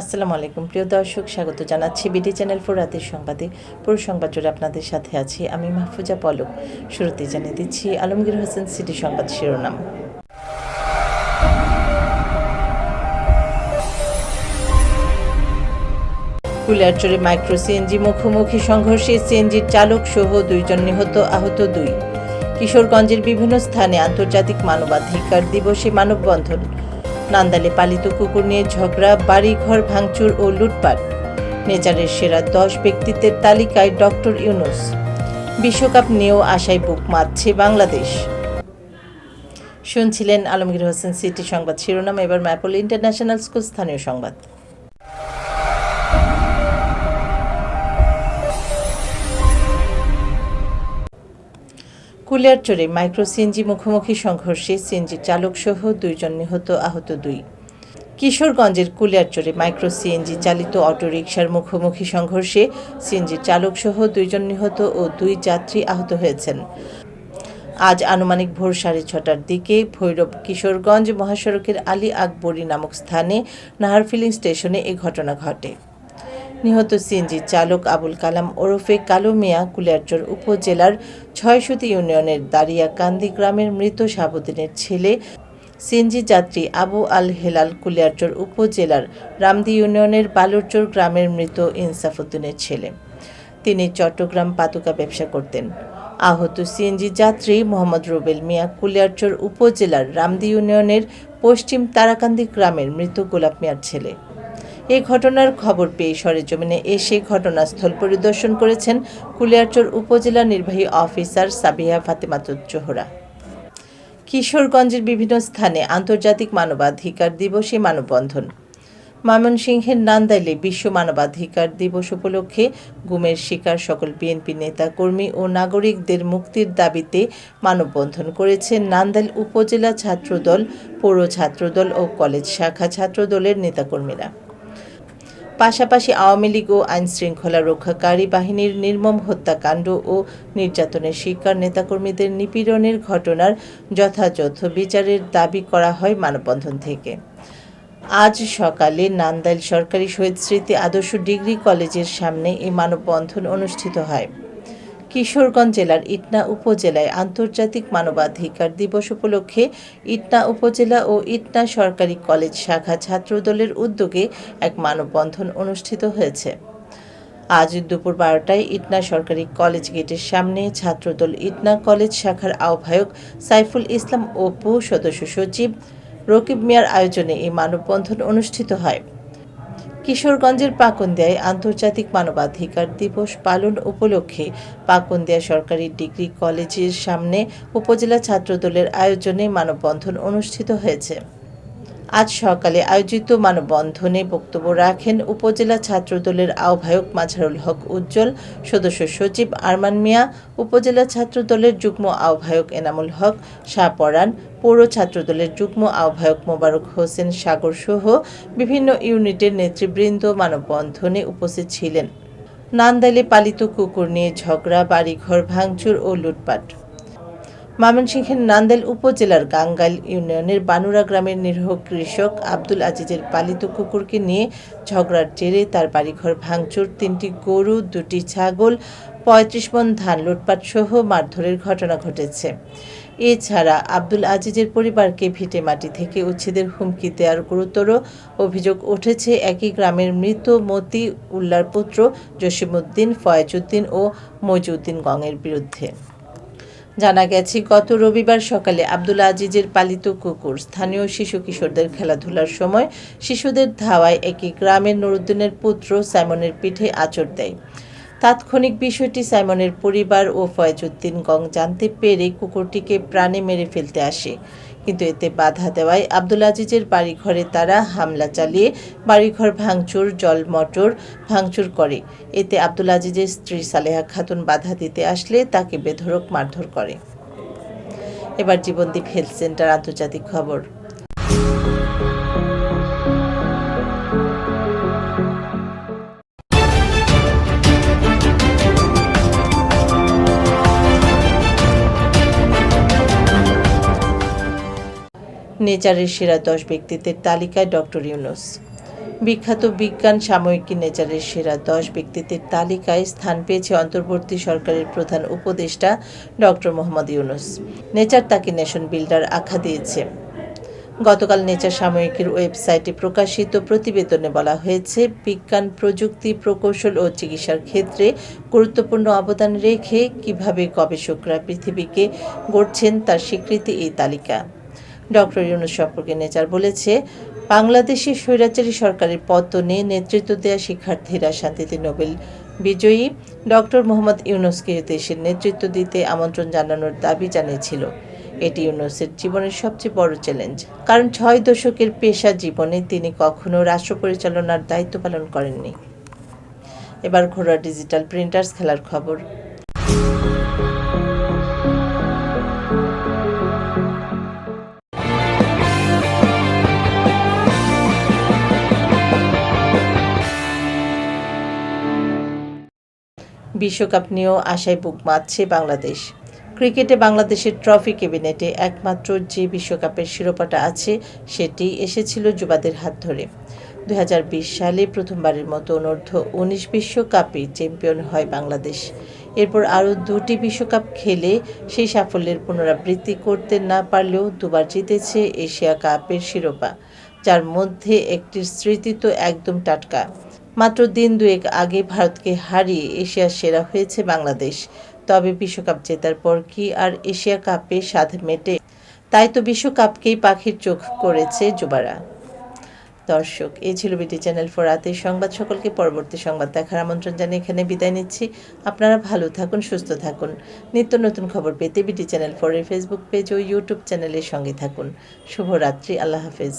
আসসালামু আলাইকুম। প্রিয় দর্শক, স্বাগত জানাচ্ছি বিডি চ্যানেল ফোর রাতের সংবাদে। পুরো সংবাদ জুড়ে আপনাদের সাথে আছি আমি মাহফুজা পলক। শুরুতে জানিয়ে দিচ্ছি, আলমগীর হোসেন সিটি সংবাদ শিরোনাম। কুলিয়ারচরে মাইক্রো সিএনজি মুখোমুখি সংঘর্ষে সিএনজির চালক সহ দুইজন নিহত, আহত দুই। কিশোরগঞ্জের বিভিন্ন স্থানে আন্তর্জাতিক মানবাধিকার দিবসে মানববন্ধন। নান্দালে পালিত কুকুর নিয়ে ঝগড়া, বাড়িঘর ভাঙচুর ও লুটপাট। নেচারের সেরা দশ ব্যক্তিত্বের তালিকায় ডক্টর ইউনুস। বিশ্বকাপ নিয়েও আশায় বুক মারছে বাংলাদেশ। শুনছিলেন আলমগীর হোসেন সিটি সংবাদ শিরোনাম, এবার ম্যাপল ইন্টারন্যাশনাল স্কুল স্থানীয় সংবাদ। কুলিয়ারচরে মাইক্রো সিএনজি মুখোমুখি সংঘর্ষে সিএনজি চালক সহ দুইজন নিহত, আহত দুই। কিশোরগঞ্জের কুলিয়ারচরে মাইক্রো সিএনজি চালিত অটোরিকশার মুখোমুখি সংঘর্ষে সিএনজি চালক সহ দুইজন নিহত ও দুই যাত্রী আহত হয়েছেন। আজ আনুমানিক ভোর সাড়ে ছটার দিকে ভৈরব কিশোরগঞ্জ মহাসড়কের আলী আকবরী নামক স্থানে নাহার ফিলিং স্টেশনে এ ঘটনা ঘটে। নিহত সিএনজি চালক আবুল কালাম ওরফে কালো মিয়া কুলিয়ারচর উপজেলার ছয়শতি ইউনিয়নের দারিয়াকান্দি গ্রামের মৃত সাবুদ্দিনের ছেলে, সিএনজি যাত্রী আবু আল হেলাল কুলিয়ারচর উপজেলার রামদি ইউনিয়নের বালুরচর গ্রামের মৃত ইনসাফুদ্দিনের ছেলে। তিনি চট্টগ্রাম পাতুকা ব্যবসা করতেন। আহত সিএনজি যাত্রী মোহাম্মদ রুবেল মিয়া কুলিয়ারচর উপজেলার রামদি ইউনিয়নের পশ্চিম তারাকান্দি গ্রামের মৃত গোলাপ মিয়ার ছেলে। এই ঘটনার খবর পেয়ে সরেজমিনে এসে ঘটনাস্থল পরিদর্শন করেছেন কুলিয়ারচর উপজেলা নির্বাহী অফিসার সাবিহা ফাতেমাতুজ জোহরা কিশোরগঞ্জের বিভিন্ন স্থানে আন্তর্জাতিক মানবাধিকার দিবসে মানববন্ধন। ময়মনসিংহের নান্দাইলে বিশ্ব মানবাধিকার দিবস উপলক্ষে গুমের শিকার সকল বিএনপি নেতাকর্মী ও নাগরিকদের মুক্তির দাবিতে মানববন্ধন করেছে নান্দাইল উপজেলা ছাত্রদল, পৌর ছাত্রদল ও কলেজ শাখা ছাত্রদলের নেতাকর্মীরা। পাশাপাশি আওয়ামী লীগ ও আইন শৃঙ্খলা রক্ষাকারী বাহিনীর নির্মম হত্যাকাণ্ড ও নির্যাতনের শিকার নেতাকর্মীদের নিপীড়নের ঘটনার যথাযথ বিচারের দাবি করা হয় মানববন্ধন থেকে। আজ সকালে নান্দাইল সরকারি শহীদ স্মৃতি আদর্শ ডিগ্রি কলেজের সামনে এই মানববন্ধন অনুষ্ঠিত হয়। কিশোরগঞ্জ জেলার ইটনা উপজেলায় আন্তর্জাতিক মানবাধিকার দিবস উপলক্ষে ইটনা উপজেলা ও ইটনা সরকারি কলেজ শাখা ছাত্রদলের উদ্যোগে এক মানববন্ধন অনুষ্ঠিত হয়েছে। আজ দুপুর বারোটায় ইটনা সরকারি কলেজ গেটের সামনে ছাত্রদল ইটনা কলেজ শাখার আহ্বায়ক সাইফুল ইসলাম ও অপু সদস্য সচিব রকিব মিয়ার আয়োজনে এই মানববন্ধন অনুষ্ঠিত হয়। কিশোরগঞ্জের পাকুন্দিয়ায় আন্তর্জাতিক মানবাধিকার দিবস পালন উপলক্ষে পাকুন্দিয়া সরকারি ডিগ্রি কলেজের সামনে উপজেলা ছাত্রদলের আয়োজনে মানববন্ধন অনুষ্ঠিত হয়েছে। আজ সকালে আয়োজিত মানববন্ধনে বক্তব্য রাখেন উপজেলা ছাত্রদলের আহ্বায়ক মাঝারুল হক উজ্জ্বল, সদস্য সচিব আরমান মিয়া, উপজেলা ছাত্রদলের যুগ্ম আহ্বায়ক এনামুল হক শাহপরান পৌর ছাত্রদলের যুগ্ম আহ্বায়ক মোবারক হোসেন সাগর সহ বিভিন্ন ইউনিটের নেতৃবৃন্দ মানববন্ধনে উপস্থিত ছিলেন। নান্দাইলে পালিত কুকুর নিয়ে ঝগড়া, বাড়িঘর ভাঙচুর ও লুটপাট। ময়মনসিংহের নান্দেল উপজেলার গাঙ্গাইল ইউনিয়নের বানুরা গ্রামের নিরীহ কৃষক আব্দুল আজিজের পালিত কুকুরকে নিয়ে ঝগড়ার জেরে তার বাড়িঘর ভাঙচুর, তিনটি গরু, দুটি ছাগল, পঁয়ত্রিশ মন ধান লুটপাট সহ মারধরের ঘটনা ঘটেছে। এছাড়া আব্দুল আজিজের পরিবারকে ভিটে মাটি থেকে উচ্ছেদের হুমকি দেওয়ার গুরুতর অভিযোগ উঠেছে। একই গ্রামের মৃত মতি উল্লার পুত্র জসিমউদ্দিন, ফয়েজউদ্দিন ও মইজউদ্দিন গঙের বিরুদ্ধে। জানা গেছে, গত রবিবার সকালে আব্দুল আজিজের পালিত কুকুর স্থানীয় শিশু কিশোরদের খেলাধুলার সময় শিশুদের ধাওয়ায় একই গ্রামের নুরুদ্দিনের পুত্র সাইমনের পিঠে আচর দেয়। তাৎক্ষণিক বিষয়টি সাইমনের পরিবার ও ফয়েজউদ্দিন গং জানতে পেরে কুকুরটিকে প্রাণে মেরে ফেলতে আসে। কিন্তু এতে বাধা দেওয়ায় আব্দুল আজিজের বাড়িঘরে তারা হামলা চালিয়ে বাড়িঘর ভাঙচুর, জল মটর ভাঙচুর করে। এতে আব্দুল আজিজের স্ত্রী সালেহা খাতুন বাধা দিতে আসলে তাকে বেধরক মারধর করে। এবার জীবনদীপ হেলথ সেন্টার আন্তর্জাতিক খবর। নেচারের সেরা দশ ব্যক্তিত্বের তালিকায় ডক্টর ইউনুস। বিখ্যাত বিজ্ঞান সাময়িকী নেচারের সেরা দশ ব্যক্তিত্বের তালিকায় স্থান পেয়েছে অন্তর্বর্তী সরকারের প্রধান উপদেষ্টা ডক্টর মোহাম্মদ ইউনুস। নেচার তাকে নেশন বিল্ডার আখ্যা দিয়েছে। গতকাল নেচার সাময়িকীর ওয়েবসাইটে প্রকাশিত প্রতিবেদনে বলা হয়েছে, বিজ্ঞান প্রযুক্তি, প্রকৌশল ও চিকিৎসার ক্ষেত্রে গুরুত্বপূর্ণ অবদান রেখে কীভাবে গবেষকরা পৃথিবীকে গড়ছেন তার স্বীকৃতি এই তালিকা। ডক্টর ইউনুস সম্পর্কে নেচার বলেছে, বাংলাদেশে স্বৈরাচারী সরকারের পতনে নেতৃত্ব দেওয়া শিক্ষার্থীরা শান্তিতে নোবেল বিজয়ী। ডক্টর মোহাম্মদ ইউনুসকে দেশের নেতৃত্ব দিতে আমন্ত্রণ জানানোর দাবি জানিয়েছিল। এটি ইউনুসের জীবনের সবচেয়ে বড় চ্যালেঞ্জ। কারণ ছয় দশকের পেশা জীবনে তিনি কখনো রাষ্ট্র পরিচালনার দায়িত্ব পালন করেননি। এবার ঘোড়া ডিজিটাল প্রিন্টার্স খেলার খবর। বিশ্বকাপ নিয়েও আশায় বুক বাঁধছে বাংলাদেশ। ক্রিকেটে বাংলাদেশের ট্রফি ক্যাবিনেটে একমাত্র যে বিশ্বকাপের শিরোপাটা আছে, সেটি এসেছিল যুবাদের হাত ধরে। দু হাজার বিশ সালে প্রথমবারের মতো অনূর্ধ্ব উনিশ বিশ্বকাপে চ্যাম্পিয়ন হয় বাংলাদেশ। এরপর আরও দুটি বিশ্বকাপ খেলে সেই সাফল্যের পুনরাবৃত্তি করতে না পারলেও দুবার জিতেছে এশিয়া কাপের শিরোপা, যার মধ্যে একটির স্মৃতি তো একদম টাটকা। মাত্র দিন দুয়েক আগে ভারতকে হারিয়ে এশিয়ার সেরা হয়েছে বাংলাদেশ। তবে বিশ্বকাপ জেতার পর কি আর এশিয়া কাপে স্বাদ মেটে? তাই তো বিশ্বকাপকেই পাখির চোখ করেছে যুবারা। দর্শক, এই ছিল বিটি চ্যানেল ফোর রাতের সংবাদ সকলকে পরবর্তী সংবাদ দেখার আমন্ত্রণ জানিয়ে এখানে বিদায় নিচ্ছি। আপনারা ভালো থাকুন, সুস্থ থাকুন। নিত্য নতুন খবর পেতে বিটি চ্যানেল ফোরের ফেসবুক পেজ ও ইউটিউব চ্যানেলের সঙ্গে থাকুন। শুভরাত্রি, আল্লাহ হাফেজ।